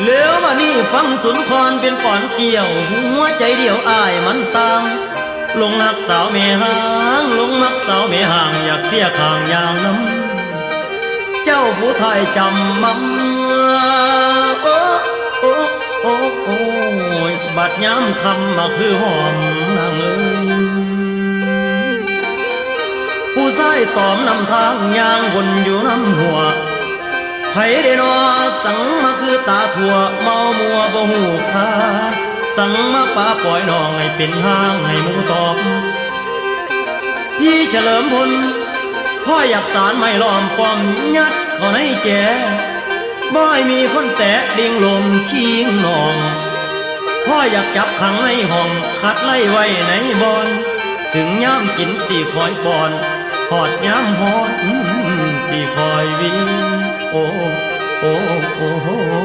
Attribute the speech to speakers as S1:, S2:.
S1: เหลือว่านี่ฟังสุนทรเป็นก่อนเกี่ยว หัวใจเดียวอายมันตางลงหักสาวเมหางลงมักสาวเมหางอยากเสียขางยางน้ำเจ้าผู้ไทยจำมั่มโอ้โอ้โอ้โอ้ยบัดย้ำคำมาคือหอมนางเอ้ยผู้ชายตอมนำทางยางวนอยู่น้ำหัว ผได้นอสังมาคือตาถั่วเมามัวบ่หูคาสังมาป่าปล่อยน้องให้เป็นห้างให้หมูตอมพี่เฉลิมพลพ่ออยากสารไม่ล้อมป้อมยัดข้าในแจบ่ให้มีคนแตะเลียงลมคิงนอง พ่ออยากจับขังในห้องขัดไล่ไว้ในบอน ถึงย่ำกินสี่คอยปอนหอดย่ำหอดสี่คอยวีโอ้โอ้โอ้